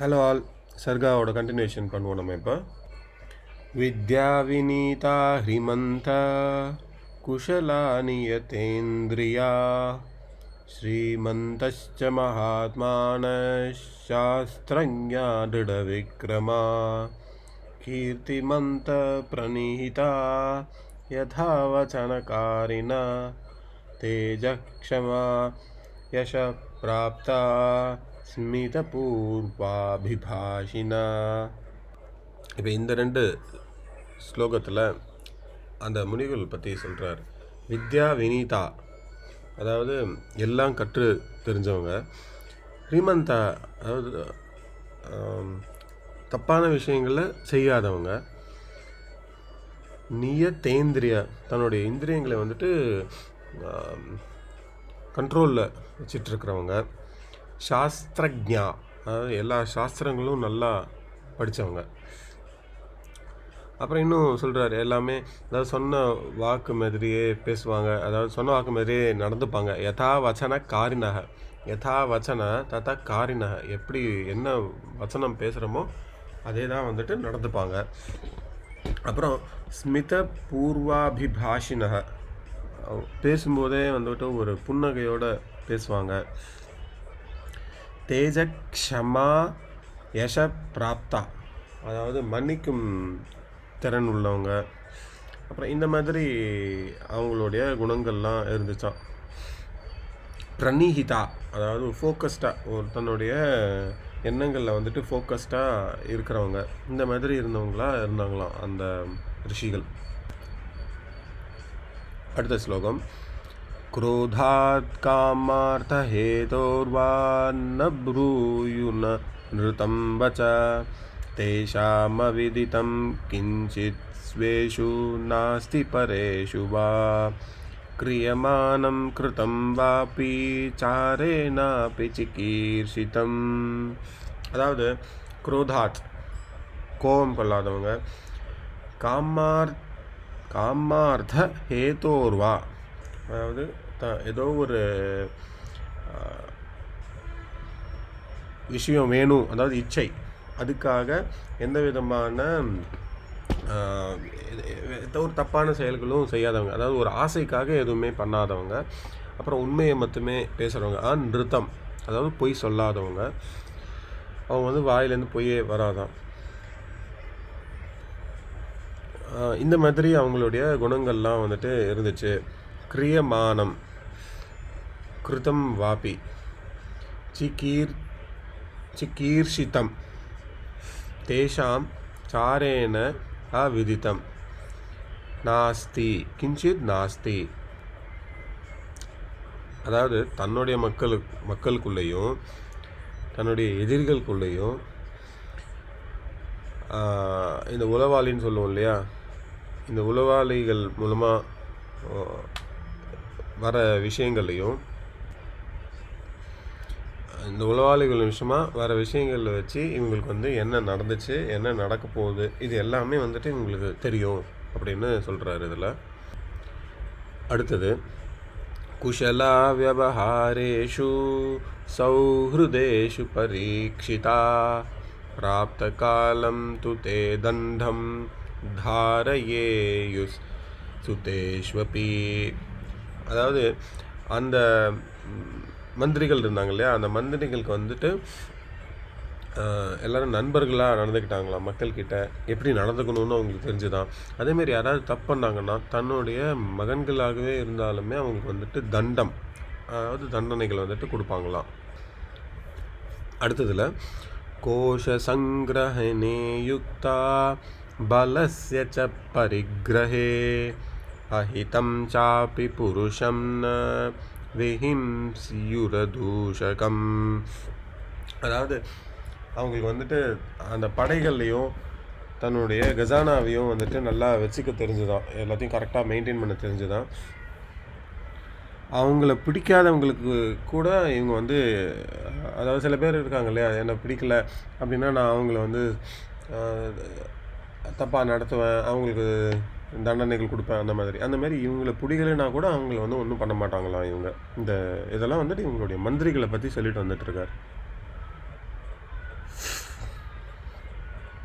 Hello all சர்காவோட continuation பண்ணுவோம் நம்ம இப்போ வித்யா வினீதா ஹ்ரிமந்த குஷலா நியதேந்திரியா श्रीमन्तश्च महात्मानशास्त्रज्ञा दृढविक्रमा कीर्तिमन्तप्रणीता यथा वचनकारिणा तेजक्षमा यशप्राप्ता ஸ்மிதபூர்வாபிபாஷினா. இப்போ இந்த ரெண்டு ஸ்லோகத்தில் அந்த முனிகள் பற்றி சொல்கிறார் வித்யா வினீதா. அதாவது எல்லாம் கற்று தெரிஞ்சவங்க. ஹ்ரீமந்தா அதாவது தப்பான விஷயங்களை செய்யாதவங்க. நியத்தேந்திரிய தன்னுடைய இந்திரியங்களை வந்துட்டு கண்ட்ரோலில் வச்சிட்ருக்கிறவங்க சாஸ்திரஜா. அதாவது எல்லா சாஸ்திரங்களும் நல்லா படித்தவங்க அப்புறம் இன்னும் சொல்கிறாரு எல்லாமே அதாவது சொன்ன வாக்கு மாதிரியே பேசுவாங்க. அதாவது சொன்ன வாக்கு மாதிரியே நடந்துப்பாங்க. யதா வச்சன காரினக யதா வச்சன ததா காரினக எப்படி என்ன வச்சனம் பேசுகிறோமோ அதே தான் வந்துட்டு நடந்துப்பாங்க. அப்புறம் ஸ்மித பூர்வாபிபாஷினக பேசும்போதே வந்துட்டு ஒரு புன்னகையோடு பேசுவாங்க. தேஜ க்ஷமா யச பிராப்தா அதாவது மன்னிக்கும் திறன் உள்ளவங்க. அப்புறம் இந்த மாதிரி அவங்களுடைய குணங்கள்லாம் இருந்துச்சா பிரணிஹிதா அதாவது ஃபோக்கஸ்டாக ஒரு தன்னுடைய எண்ணங்களில் வந்துட்டு ஃபோக்கஸ்டாக இருக்கிறவங்க. இந்த மாதிரி இருந்தவங்களா இருந்தாங்களாம் அந்த ரிஷிகள். அடுத்த ஸ்லோகம். क्रोधात् कामार्थहेतोर्वा न ब्रूयुन नृतं वच तेषामविदितं किञ्चित् स्वेषु नास्ति परेषु वा क्रियमाणं कृतं वापि चारेणापि चिकीर्षितम् அதாவது குரோதாத் கோபம் கொள்ளாதவங்க காமார் காமார்த்த ஹேதோர்வா அதாவது த ஏதோ ஒரு விஷயம் வேணும் அதாவது இச்சை. அதுக்காக எந்த விதமான ஆ, ஒரு தப்பான செயல்களும் செய்யாதவங்க அதாவது ஒரு ஆசைக்காக எதுவுமே பண்ணாதவங்க அப்புறம் உண்மையை மட்டுமே பேசுகிறவங்க ஆ நிறுத்தம் அதாவது பொய் சொல்லாதவங்க அவங்க வந்து வாயிலேருந்து பொய்யே வராதான் இந்த மாதிரி அவங்களுடைய குணங்கள்லாம் வந்துட்டு இருந்துச்சு. கிரியமானம் கிருதம் வாபி. சிகீர் சிகீர்ஷிதம். தேஷாம் சாரேன அவிதித்தம் நாஸ்தி. கிஞ்சித் நாஸ்தி. அதாவது தன்னுடைய மக்களுக்கு மக்களுக்குள்ளேயும் தன்னுடைய எதிரிகளுக்குள்ளேயும் இந்த உளவாளின்னு சொல்லுவோம் இல்லையா? இந்த உளவாளிகள் மூலமாக வர விஷயங்கள்லையும் இந்த உளவாளிகள் விஷயமாக வர விஷயங்களில் வச்சு இவங்களுக்கு வந்து என்ன நடந்துச்சு என்ன நடக்க போகுது இது எல்லாமே வந்துட்டு இவங்களுக்கு தெரியும் அப்படின்னு சொல்கிறாரு இதில். அடுத்தது குஷலா வியவஹாரேஷு சௌஹ்ருதேஷு பரீட்சிதா பிராப்தகாலம் து தே தண்டம் தாரயேயுஸ் சுதேஷ்வபி. அதாவது அந்த மந்திரிகள் இருந்தாங்க இல்லையா? அந்த மந்திரிகளுக்கு வந்துட்டு எல்லோரும் நண்பர்களாக நடந்துக்கிட்டாங்களா மக்கள்கிட்ட? எப்படி நடந்துக்கணும்னு அவங்களுக்கு தெரிஞ்சுதான். அதேமாரி யாராவது தப்பு பண்ணாங்கன்னா தன்னுடைய மகன்களாகவே இருந்தாலுமே அவங்களுக்கு வந்துட்டு தண்டம் அதாவது தண்டனைகள் வந்துட்டு கொடுப்பாங்களாம். அடுத்ததில் கோஷ சங்கிரகனே யுக்தா பலஸ்ய ச பரிகிரஹே. அஹிதம் சாபி புருஷம் ந விஹிம்சியுரதூஷகம் அதாவது அவங்களுக்கு வந்துட்டு அந்த படைகள்லையும் தன்னுடைய கஜானாவையும் வந்துட்டு நல்லா வச்சுக்க தெரிஞ்சுதான். எல்லாத்தையும் கரெக்டாக மெயின்டைன் பண்ண தெரிஞ்சுதான். அவங்கள பிடிக்காதவங்களுக்கு கூட இவங்க வந்து அதாவது சில பேர் இருக்காங்க இல்லையா என்னை பிடிக்கல அப்படின்னா நான் அவங்கள வந்து தப்பாக நடத்துவேன். அவங்களுக்கு தண்டனைகள் கொடுப்பேன் அந்த மாதிரி. அந்த மாதிரி இவங்களை பிடிக்கலைன்னா கூட அவங்கள வந்து ஒன்றும் பண்ண மாட்டாங்களாம் இவங்க. இந்த இதெல்லாம் வந்துட்டு இவங்களுடைய மந்திரிகளை பற்றி சொல்லிட்டு வந்துட்டுருக்கார்